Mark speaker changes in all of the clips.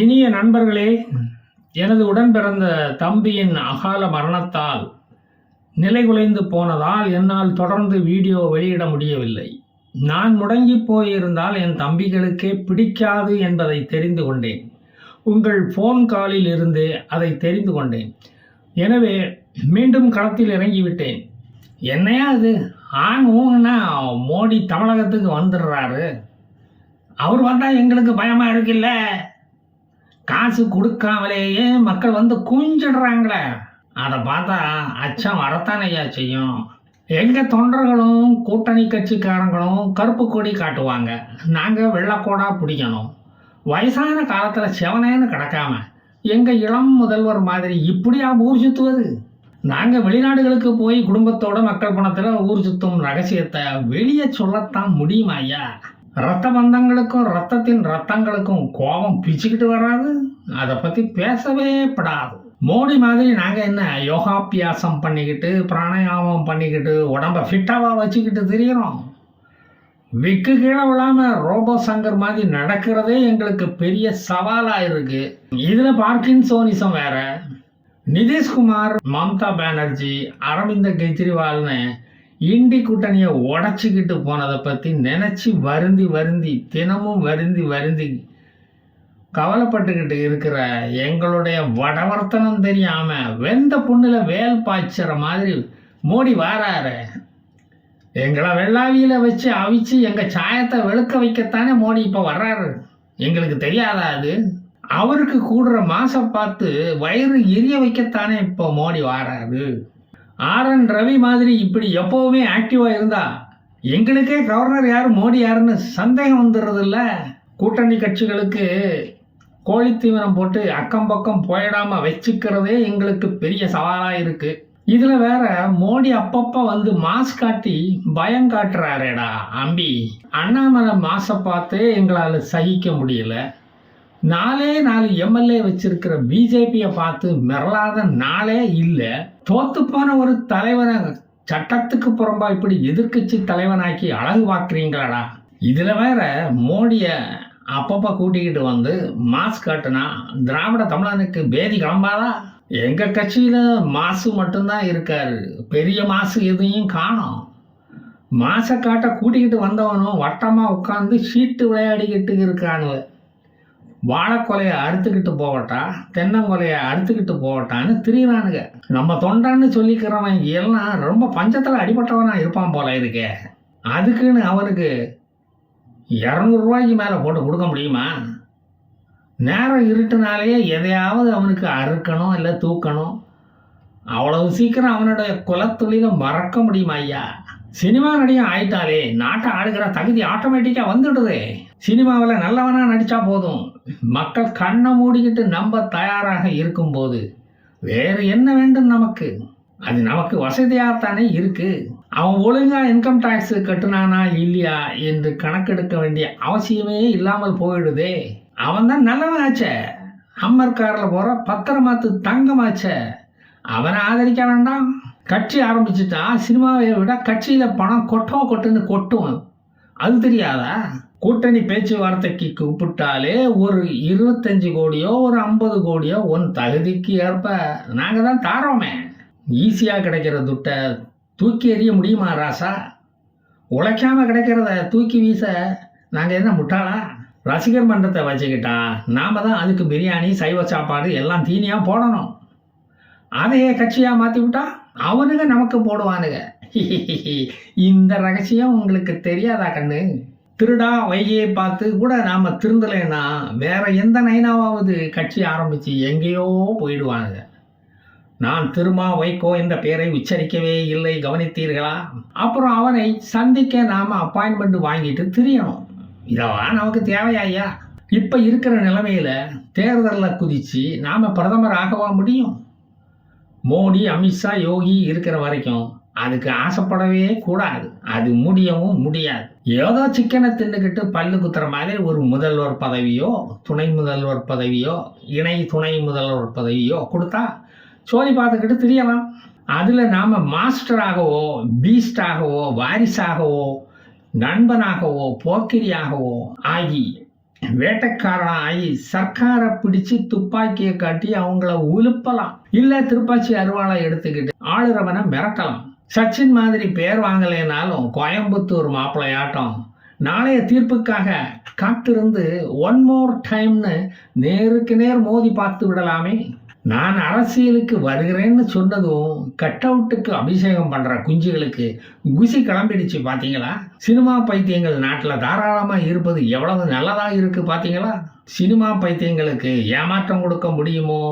Speaker 1: இனிய நண்பர்களே எனது உடன் பிறந்த தம்பியின் அகால மரணத்தால் நிலைகுலைந்து போனதால் என்னால் தொடர்ந்து வீடியோ வெளியிட முடியவில்லை. நான் முடங்கி போயிருந்தால் என் தம்பிகளுக்கே பிடிக்காது என்பதை தெரிந்து கொண்டேன். உங்கள் ஃபோன் காலில் இருந்து அதை தெரிந்து கொண்டேன். எனவே மீண்டும் களத்தில் இறங்கிவிட்டேன். என்னையா அது ஆண் ஊன்னா மோடி தமிழகத்துக்கு வந்துடுறாரு. அவர் வந்தால் எங்களுக்கு பயமாக இருக்குல்ல? காசு கொடுக்காமலேயே மக்கள் வந்து குஞ்சிடுறாங்களே அதை பார்த்தா அச்சம் வரத்தானையா செய்யும். எங்கள் தொண்டர்களும் கூட்டணி கட்சிக்காரங்களும் கருப்பு கொடி காட்டுவாங்க. நாங்கள் வெள்ளைக்கோடா பிடிக்கணும். வயசான காலத்தில் செவனேன்னு கிடக்காம எங்கள் இளம் முதல்வர் மாதிரி இப்படியா ஊர் சுற்றுவது நாங்கள் வெளிநாடுகளுக்கு போய் குடும்பத்தோட மக்கள் பணத்தில் ஊர் சுற்றும் ரகசியத்தை வெளியே சொல்லத்தான் முடியுமா ஐயா? ரத்த பந்தங்களுக்கும் ரத்தத்தின் ரத்தங்களுக்கும் கோபம் பிச்சுக்கிட்டு வராது. அதை பற்றி பேசவே படாது. மோடி மாதிரி நாங்கள் என்ன யோகாபியாசம் பண்ணிக்கிட்டு பிராணாயாமம் பண்ணிக்கிட்டு உடம்ப ஃபிட்டாவாக வச்சுக்கிட்டு திரியிறோம்? விக்கு கீழே விழாம ரோபோ சங்கர் மாதிரி நடக்கிறதே எங்களுக்கு பெரிய சவாலாக இருக்கு. இதில் பார்க்கின்சோனிசம் வேற. நிதிஷ்குமார் மம்தா பானர்ஜி அரவிந்த கெஜ்ரிவால்னு இண்டி கூட்டணியை உடச்சிக்கிட்டு போனதை பற்றி நினச்சி வருந்தி வருந்தி தினமும் வருந்தி வருந்தி கவலைப்பட்டுக்கிட்டு இருக்கிற எங்களுடைய வடவர்த்தனம் தெரியாமல் வெந்த புண்ணில் வேல் பாய்ச்சுற மாதிரி மோடி வாராரு. எங்களை வெள்ளாவியில் வச்சு அவிச்சு எங்கள் சாயத்தை வெளுக்க வைக்கத்தானே மோடி இப்போ வர்றாரு? எங்களுக்கு தெரியாதா அது? அவருக்கு கூடுற மாசம் பார்த்து வயிறு எரிய வைக்கத்தானே இப்போ மோடி வாராரு? ஆர் என் ரவி மாதிரி இப்படி எப்போவுமே ஆக்டிவாக இருந்தா எங்களுக்கே கவர்னர் யார் மோடி யாருன்னு சந்தேகம் வந்துடுறதில்ல. கூட்டணி கட்சிகளுக்கு கோழித்தீவனம் போட்டு அக்கம் பக்கம் போயிடாம வச்சுக்கிறதே எங்களுக்கு பெரிய சவாலாக இருக்குது இதில் வேற மோடி அப்பப்போ வந்து மாஸ் காட்டி பயம் காட்டுறாரேடா அம்பி. அண்ணாமலை மாசை பார்த்தே எங்களால் சகிக்க முடியல. நாலே நாலு எம்எல்ஏ வச்சிருக்கிற பிஜேபியை பார்த்து மிரளாத நாளே இல்லை. தோத்து போன ஒரு தலைவனை சட்டத்துக்கு புறம்பா இப்படி எதிர்க்கட்சி தலைவனாக்கி அழகு பார்க்குறீங்களாடா. இதில் வேற மோடியை அப்பப்போ கூட்டிக்கிட்டு வந்து மாஸ் காட்டுனா திராவிட தமிழனுக்கு பேதி கிளம்பாதா? எங்கள் கட்சியில் மாசு மட்டும்தான் இருக்காரு. பெரிய மாசு எதையும் காணும். மாசை காட்ட கூட்டிக்கிட்டு வந்தவனும் வட்டமாக உட்காந்து சீட்டு விளையாடிக்கிட்டு இருக்கானுவ. வாழைக்கொலையை அறுத்துக்கிட்டு போகட்டா தென்னங்கொலையை அறுத்துக்கிட்டு போகட்டான்னு திரியிறானுங்க. நம்ம தொண்டான்னு சொல்லிக்கிறவன் எல்லாம் ரொம்ப பஞ்சத்தில் அடிபட்டவனாக இருப்பான் போல இருக்கே அதுக்குன்னு அவனுக்கு இரநூறுவாய்க்கு மேலே போட்டு கொடுக்க முடியுமா? நேரம் இருட்டுனாலேயே எதையாவது அவனுக்கு அறுக்கணும் இல்லை தூக்கணும். அவ்வளவு சீக்கிரம் அவனுடைய குலத்தொழிலை மறக்க முடியுமா ஐயா? சினிமா நடிகன் ஆயிட்டாலே நாட்டை ஆடுகிற தகுதி ஆட்டோமேட்டிக்காக வந்துடுது. சினிமாவில் நல்லவனாக நடித்தா போதும். மக்கள் கண்ணை மூடிக்கிட்டு நம்ப தயாராக இருக்கும்போது வேறு என்ன வேண்டும் நமக்கு? அது நமக்கு வசதியாகத்தானே இருக்கு. அவன் ஒழுங்காக இன்கம் டேக்ஸ் கட்டுனானா இல்லையா என்று கணக்கெடுக்க வேண்டிய அவசியமே இல்லாமல் போயிடுதே. அவன் தான் நல்லவனாச்ச. ஹம்மர் காரில் போகிற பத்திரமாத்து தங்கமாச்சே. அவனை ஆதரிக்க வேண்டாம். கட்சி ஆரம்பிச்சுட்டா சினிமாவை விட கட்சியில் பணம் கொட்டோ கொட்டுன்னு கொட்டும் அது தெரியாதா? கூட்டணி பேச்சுவார்த்தைக்கு கூப்பிட்டாலே ஒரு இருபத்தஞ்சு கோடியோ ஒரு ஐம்பது கோடியோ உன் தகுதிக்கு ஏற்ப நாங்கள் தான் தாரோமே. ஈஸியாக கிடைக்கிற துட்டை தூக்கி எறிய முடியுமா ராசா? உழைக்காமல் கிடைக்கிறத தூக்கி வீச நாங்கள் என்ன முட்டாளா? ரசிகர் மன்றத்தை வச்சுக்கிட்டா நாம் தான் அதுக்கு பிரியாணி சைவ சாப்பாடு எல்லாம் தீனியாக போடணும். அதையே கட்சியாக மாற்றி விட்டா அவனுங்க நமக்கு போடுவானுங்க. இந்த ரகசியம் உங்களுக்கு தெரியாதா கண்ணு? திருடா வைகையை பார்த்து கூட நாம திருந்தலைன்னா வேற எந்த நைனாவது கட்சி ஆரம்பிச்சு எங்கேயோ போயிடுவாங்க நான் திருமா வைகோ என்ற பெயரை உச்சரிக்கவே இல்லை கவனித்தீர்களா? அப்புறம் அவனை சந்திக்க நாம அப்பாயின்மெண்ட் வாங்கிட்டு திரியணும். இதெல்லாம் நமக்கு தேவையா ஐயா? இப்ப இருக்கிற நிலைமையில தேர்தலில் குதிச்சு நாம பிரதமர் ஆகவா முடியும்? மோடி அமித்ஷா யோகி இருக்கிற வரைக்கும் அதுக்கு ஆசைப்படவே கூடாது. அது முடியவும் முடியாது. ஏதோ சிக்கனை தின்னுக்கிட்டு பல்லு குத்துற மாதிரி ஒரு முதல்வர் பதவியோ துணை முதல்வர் பதவியோ இணை துணை முதல்வர் பதவியோ கொடுத்தா சோழி பார்த்துக்கிட்டு தெரியலாம். அதில் நாம் மாஸ்டராகவோ பீஸ்டாகவோ வாரிசாகவோ நண்பனாகவோ போக்கிரியாகவோ ஆகி வேட்டைக்காரன் ஆகி சர்க்காரை பிடிச்சு துப்பாக்கியை காட்டி அவங்கள உலுப்பலாம். இல்ல திருப்பாச்சி அருவாளை எடுத்துக்கிட்டு ஆளுறவனை மிரட்டலாம். சச்சின் மாதிரி பேர் வாங்கலைனாலும் கோயம்புத்தூர் மாப்பிள்ளையாட்டம். நாளைய தீர்ப்புக்காக காத்திருந்து ஒன் மோர் டைம்னு நேருக்கு நேர் மோதி பார்த்து விடலாமே. நான் அரசியலுக்கு வருகிறேன்னு சொன்னதும் கட் அவுட்டுக்கு அபிஷேகம் பண்ணுற குஞ்சுகளுக்கு குசி கிளம்பிடுச்சு பார்த்தீங்களா சினிமா பைத்தியங்கள் நாட்டில் தாராளமாக இருப்பது எவ்வளவு நல்லதாக இருக்குது பார்த்தீங்களா சினிமா பைத்தியங்களுக்கு ஏமாற்றம் கொடுக்க முடியுமோ?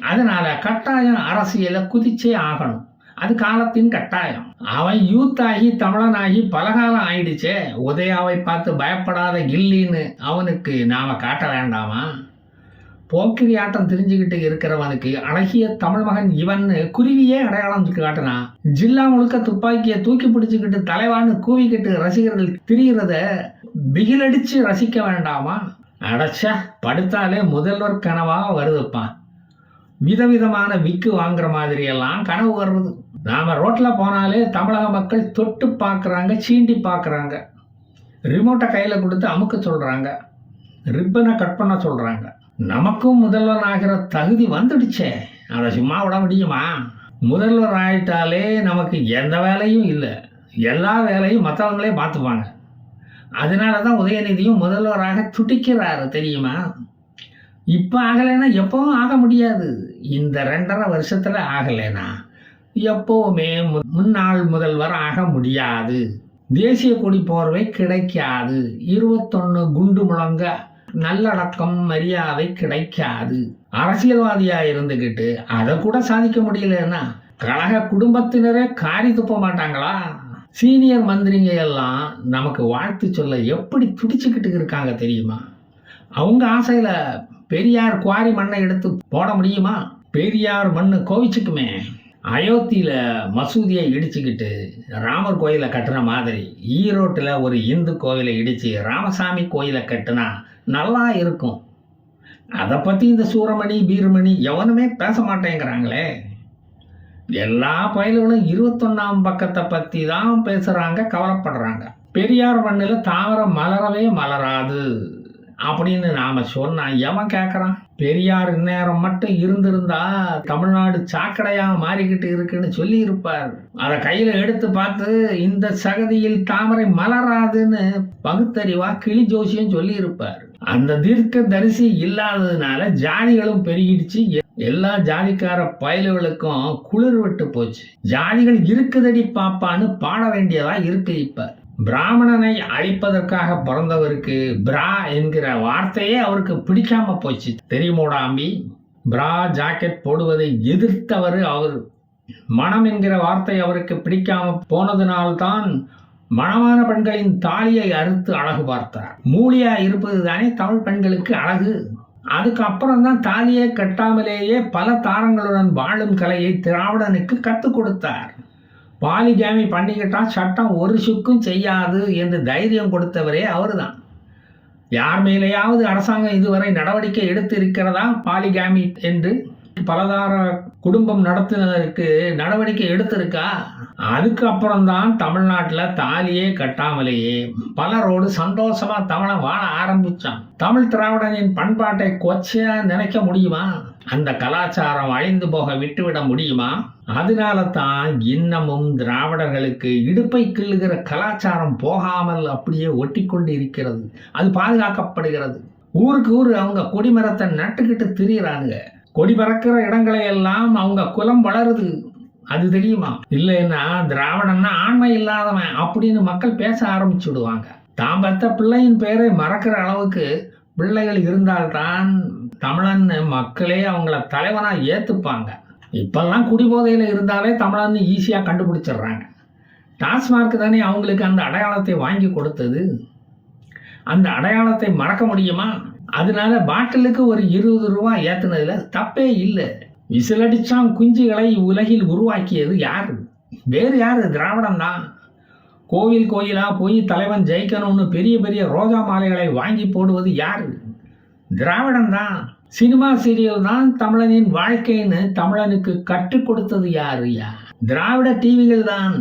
Speaker 1: அதனால் கட்டாயம் அரசியலை குதிச்சே ஆகணும். அது காலத்தின் கட்டாயம். அவன் யூத் ஆகி தமிழனாகி பலகாலம் ஆயிடுச்சே. உதயாவை பார்த்து பயப்படாத கில்லின்னு அவனுக்கு நாம காட்ட வேண்டாமா? போக்கிரி ஆட்டம் தெரிஞ்சுக்கிட்டு இருக்கிறவனுக்கு அழகிய தமிழ் மகன் இவன்னு குருவியே அடையாளம் காட்டுனா ஜில்லா முழுக்க துப்பாக்கியை தூக்கி பிடிச்சுக்கிட்டு தலைவான்னு கூவிக்கிட்டு ரசிகர்கள் திரிகிறத பிகிலடிச்சு ரசிக்க வேண்டாமா? அடைச்சா படுத்தாலே முதல்வர் கனவாக வருதுப்பா. விதவிதமான விக்கு வாங்குற மாதிரியெல்லாம் கனவு வருது. நாம் ரோட்டில் போனாலே தமிழக மக்கள் தொட்டு பார்க்குறாங்க சீண்டி பார்க்குறாங்க ரிமோட்டை கையில் கொடுத்து அமுக்க சொல்கிறாங்க ரிப்பனை கட் பண்ண சொல்கிறாங்க நமக்கும் முதல்வர் ஆகிற தகுதி வந்துடுச்சே. அதை சும்மா விட முடியுமா? முதல்வர் ஆயிட்டாலே நமக்கு எந்த வேலையும் இல்லை. எல்லா வேலையும் மற்றவங்களே பார்த்துப்பாங்க. அதனால தான் உதயநிதியும் முதல்வராக துடிக்கிறாரு தெரியுமா? இப்போ ஆகலைன்னா எப்பவும் ஆக முடியாது. இந்த ரெண்டரை வருஷத்தில் ஆகலைன்னா எப்போவுமே மு- முன்னாள் முதல்வர் ஆக முடியாது. தேசிய கொடி போர்வை கிடைக்காது. இருபத்தொன்று குண்டு முழங்க நல்லடக்கம் மரியாதை கிடைக்காது. அரசியல்வாதியா இருந்துகிட்டு அதை கூட சாதிக்க முடியலன்னா கழக குடும்பத்தினரே காரி துப்ப மாட்டாங்களா? சீனியர் மந்திரிங்க எல்லாம் நமக்கு வாழ்த்து சொல்ல எப்படி துடிச்சுக்கிட்டு இருக்காங்க தெரியுமா? அவங்க ஆசையில பெரியார் குவாரி மண்ணை எடுத்து போட முடியுமா? பெரியார் மண்ணு கோவிச்சுக்குமே. அயோத்தியில் மசூதியை இடிச்சுக்கிட்டு ராமர் கோயிலை கட்டின மாதிரி ஈரோட்டில் ஒரு இந்து கோயிலை இடித்து ராமசாமி கோயிலை கட்டினா நல்லா இருக்கும். அதை பற்றி இந்த சூரமணி பீரமணி எவனுமே பேச மாட்டேங்கிறாங்களே. எல்லா பயல்களும் இருபத்தொன்னாம் பக்கத்தை பற்றி தான் பேசுகிறாங்க கவலைப்படுறாங்க. பெரியார் மண்ணில் தாவரம் மலரவே மலராது அப்படின்னு நாம் சொன்னா எவன் கேட்குறான் பெரியார் இந்நேரம் மட்டும் இருந்திருந்தா தமிழ்நாடு சாக்கடையாக மாறிக்கிட்டு இருக்குன்னு சொல்லியிருப்பார். அதை கையில் எடுத்து பார்த்து இந்த சகதியில் தாமரை மலராதுன்னு பகுத்தறிவா கிளி ஜோஷியும் சொல்லியிருப்பார். அந்த தீர்க்க தரிசி இல்லாததுனால ஜாதிகளும் பெருகிடுச்சு. எல்லா ஜாதிக்கார பயல்களுக்கும் குளிர் விட்டு போச்சு. ஜாதிகள் இருக்குதடி பாப்பான்னு பாட வேண்டியதா இருக்கு இப்ப. பிராமணனை அழிப்பதற்காக பிறந்தவருக்கு பிரா என்கிற வார்த்தையே அவருக்கு பிடிக்காம போச்சு. தெரியுமோடாம்பி பிரா ஜாக்கெட் போடுவதை எதிர்த்தவர் அவர். மனம் என்கிற வார்த்தை அவருக்கு பிடிக்காம போனதுனால்தான் மணமான பெண்களின் தாலியை அறுத்து அழகு பார்த்தார். மூலியா இருப்பது தானே தமிழ் பெண்களுக்கு அழகு. அதுக்கப்புறம் தான் தாலியை கட்டாமலேயே பல தாரங்களுடன் வாழும் கலையை திராவிடனுக்கு கற்றுக் கொடுத்தார். பாலிகாமி பண்ணிக்கிட்டா சட்டம் ஒரு சுக்கும் செய்யாது என்று தைரியம் கொடுத்தவரே அவர்தான். யார் மேலேயாவது அரசாங்கம் இதுவரை நடவடிக்கை எடுத்து இருக்கிறதா பாலிகாமி என்று பலதார குடும்பம் நடத்தினதற்கு நடவடிக்கை எடுத்திருக்கா? அதுக்கப்புறம் தான் தமிழ்நாட்டில் தாலியே கட்டாமலேயே பலரோடு சந்தோஷமா தமிழன் வாழ ஆரம்பிச்சான். தமிழ் திராவிடனின் பண்பாட்டை கொச்சையா நினைக்க முடியுமா? அந்த கலாச்சாரம் அழிந்து போக விட்டுவிட முடியுமா? அதனால தான் இன்னமும் திராவிடர்களுக்கு இடுப்பை கிள்ளுகிற கலாச்சாரம் போகாமல் அப்படியே ஒட்டிக்கொண்டு இருக்கிறது. அது பாதுகாக்கப்படுகிறது. ஊருக்கு ஊர் அவங்க கொடிமரத்தை நட்டுக்கிட்டு திரியிறானுங்க. கொடி பறக்கிற இடங்களை எல்லாம் அவங்க குலம் வளருது. அது தெரியுமா? இல்லைன்னா திராவிடன்னா ஆண்மை இல்லாதவன் அப்படின்னு மக்கள் பேச ஆரம்பிச்சுடுவாங்க. தான் பெத்த பிள்ளையின் பெயரை மறக்கிற அளவுக்கு பிள்ளைகள் இருந்தால்தான் தமிழன் மக்களே அவங்கள தலைவனாக ஏற்றுப்பாங்க இப்பெல்லாம் குடிபோதையில் இருந்தாலே தமிழன்னு ஈஸியாக கண்டுபிடிச்சிடுறாங்க. டாஸ்மார்க் தானே அவங்களுக்கு அந்த அடையாளத்தை வாங்கி கொடுத்தது. அந்த அடையாளத்தை மறக்க முடியுமா? அதனால பாட்டிலுக்கு ஒரு இருபது ரூபா ஏற்றுனதுல தப்பே இல்லை. விசிலடிச்சான் குஞ்சுகளை உலகில் உருவாக்கியது யார்? வேறு யாரு? திராவிடம் தான். கோவில் கோயிலாக போய் தலைவன் ஜெயிக்கணும்னு பெரிய பெரிய ரோஜா மாலைகளை வாங்கி போடுவது யார்? திராவிடம் தான். சினிமா சீரியல் தான் தமிழனின் வாழ்க்கைன்னு தமிழனுக்கு கற்றுக் கொடுத்தது யாரு யா? திராவிட டிவிகள் தான்.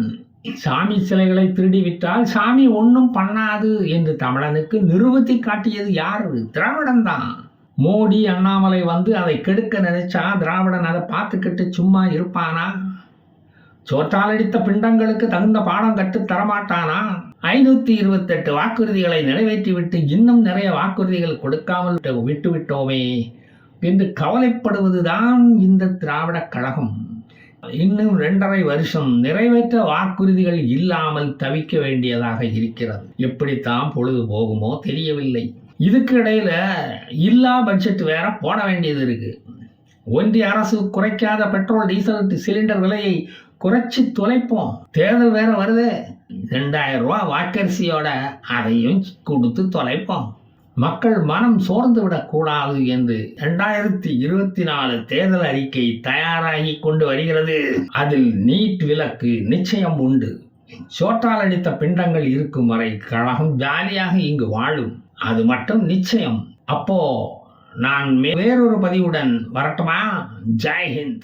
Speaker 1: சாமி சிலைகளை திருடிவிட்டால் சாமி ஒன்றும் பண்ணாது என்று தமிழனுக்கு நிறுவத்தி காட்டியது யார்? திராவிடன் தான் மோடி அண்ணாமலை வந்து அதை கெடுக்க நினைச்சா திராவிடன் அதை பார்த்துக்கிட்டு சும்மா இருப்பானா? சோற்றாலடித்த பிண்டங்களுக்கு தகுந்த பாடம் கட்டு தரமாட்டானா? ஐநூத்தி இருபத்தெட்டு வாக்குறுதிகளை நிறைவேற்றிவிட்டு இன்னும் நிறைய வாக்குறுதிகள் கொடுக்காமல் விட்டு- விட்டுவிட்டோமே என்று கவலைப்படுவதுதான் இந்த திராவிடக் கழகம். இன்னும் இரண்டரை வருஷம் நிறைவேற்ற வாக்குறுதிகள் இல்லாமல் தவிக்க வேண்டியதாக இருக்கிறது. எப்படித்தான் பொழுது போகுமோ தெரியவில்லை. இதுக்கு இடையில இல்லா பட்ஜெட் வேற போட வேண்டியது இருக்கு. ஒன்றிய அரசு குறைக்காத பெட்ரோல் டீசல் சிலிண்டர் விலையை குறைச்சி தொலைப்போம். தேர்தல் வேற வருது. ரெண்டாயிரம் ரூபா வாக்கரிசியோட அதையும் கொடுத்து தொலைப்போம். மக்கள் மனம் சோர்ந்து விடக்கூடாது என்று இரண்டாயிரத்தி இருபத்தி நாலு தேர்தல் அறிக்கை தயாராகி கொண்டு வருகிறது. அதில் நீட் விலக்கு நிச்சயம் உண்டு. சோற்றால் அடித்த பிண்டங்கள் இருக்கும் வரை கழகம் ஜாலியாக இங்கு வாழும். அது மட்டும் நிச்சயம். அப்போ நான் வேறொரு பதிவுடன் வரட்டுமா? ஜெய் ஹிந்த்.